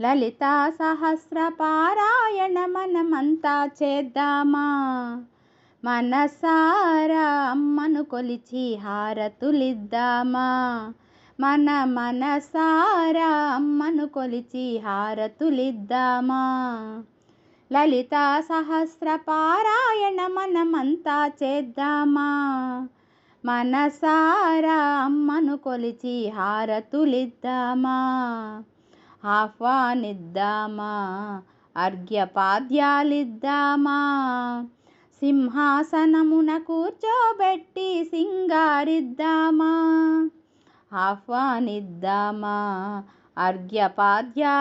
లలితా సహస్ర పారాయణ మనమంతా చేద్దామా? మనసారా అమ్మను కొలిచి హారతులిద్దామా? మన మనసారా అమ్మను కొలిచి హారతులిద్దామా? లలితా సహస్ర పారాయణ మనమంతా చేద్దామా? మనసారా అమ్మను కొలిచి హారతులిద్దామా? ఆహ్వానిద్దామా? అర్ఘ్యపాద్యాలిద్దామా? సింహాసనమున కూర్చోబెట్టి సింగారిద్దామా? ఆహ్వానిద్దామా? అర్ఘ్యపాద్యాలిద్దామా?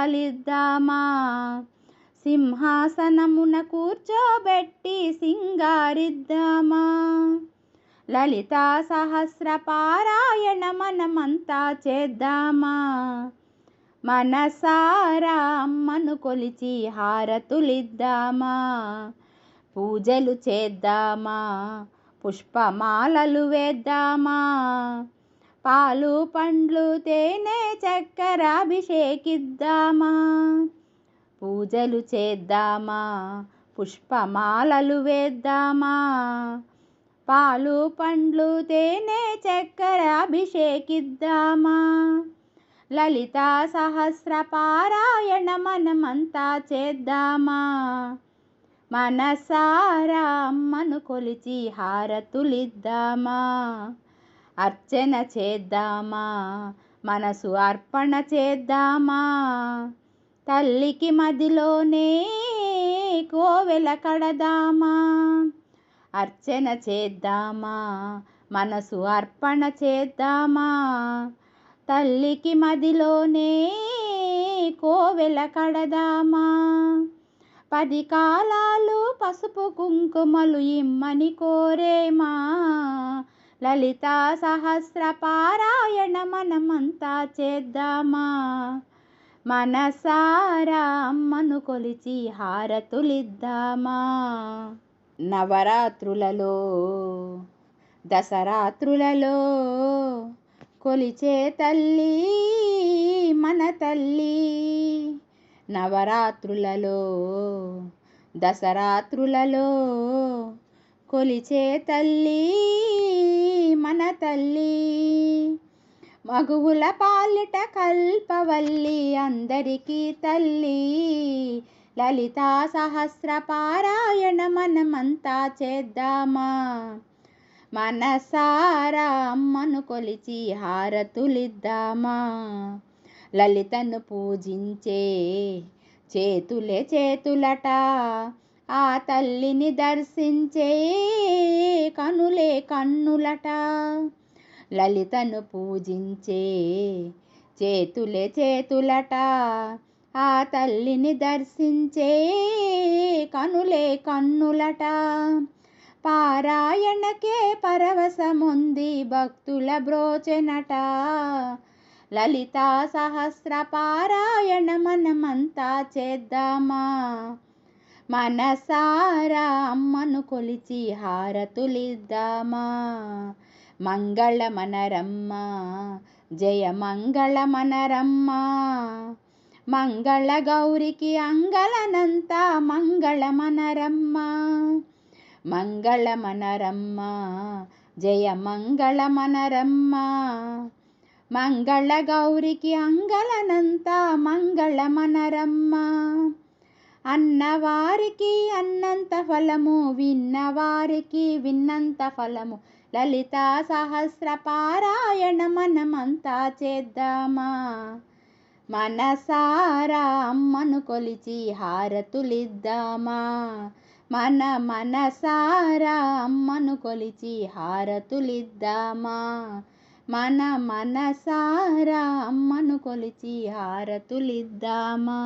సింహాసనమున కూర్చోబెట్టి సింగారిద్దామా? లలితా సహస్ర పారాయణ మనమంతా చేద్దామా? మనసారా అమ్మను కొలిచి హారతులిద్దామా? పూజలు చేద్దామా? పుష్పమాలలు వేద్దామా? పాలు పండ్లు తేనె చక్కెర అభిషేకిద్దామా? పూజలు చేద్దామా? పుష్పమాలలు వేద్దామా? పాలు పండ్లు తేనె చక్కెర అభిషేకిద్దామా? లలితా సహస్ర పారాయణ మనమంతా చేద్దామా? మనసారా అమ్మను కొలిచి హారతులిద్దామా? అర్చన చేద్దామా? మనసు అర్పణ చేద్దామా? తల్లికి మదిలోనే కోవెల కడదామా? అర్చన చేద్దామా? మనసు అర్పణ చేద్దామా? తల్లికి మదిలోనే కోవెల కడదామా? పది కాలాలు పసుపు కుంకుమలు ఇమ్మని కోరేమా? లలితా సహస్ర పారాయణ మనమంతా చేద్దామా? మనసారా అమ్మను కొలిచి హారతులిద్దామా? నవరాత్రులలో దసరాత్రులలో కొలిచే తల్లి మన తల్లి. నవరాత్రులలో దసరాత్రులలో కొలిచే తల్లి మన తల్లి. మగువుల పాలిట కల్పవల్లి అందరికీ తల్లి. లలితా సహస్ర పారాయణ మనమంతా చేద్దామా? మనసారా అమ్మను కొలిచి హారతులిద్దామా? లలితను పూజించే చేతులే చేతులట ఆ తల్లిని దర్శించే కనులే కన్నులట. లలితను పూజించే చేతులే చేతులట ఆ తల్లిని దర్శించే కనులే కన్నులట. పారాయణకే పరవశముంది భక్తుల బ్రోచెనట. లలితా సహస్ర పారాయణ మనమంతా చేద్దామా? మనసారా అమ్మను కొలిచి హారతులిద్దామా? మంగళమనరమ్మ జయ మంగళమనరమ్మ. మంగళ గౌరికి అంగళనంత మంగళమనరమ్మ. మంగళమనరమ్మ. జయ మంగళమనరమ్మ. మంగళ గౌరికి అంగళనంత మంగళమనరమ్మ. అన్నవారికి అన్నంత ఫలము విన్నవారికి విన్నంత ఫలము. లలితా సహస్ర పారాయణ మనమంతా చేద్దామా. మనసారా అమ్మను కొలిచి హారతులిద్దామా. మన మనసారా అమ్మను కొలిచి హారతులిద్దామా? మన మనసారా అమ్మను కొలిచి హారతులిద్దామా?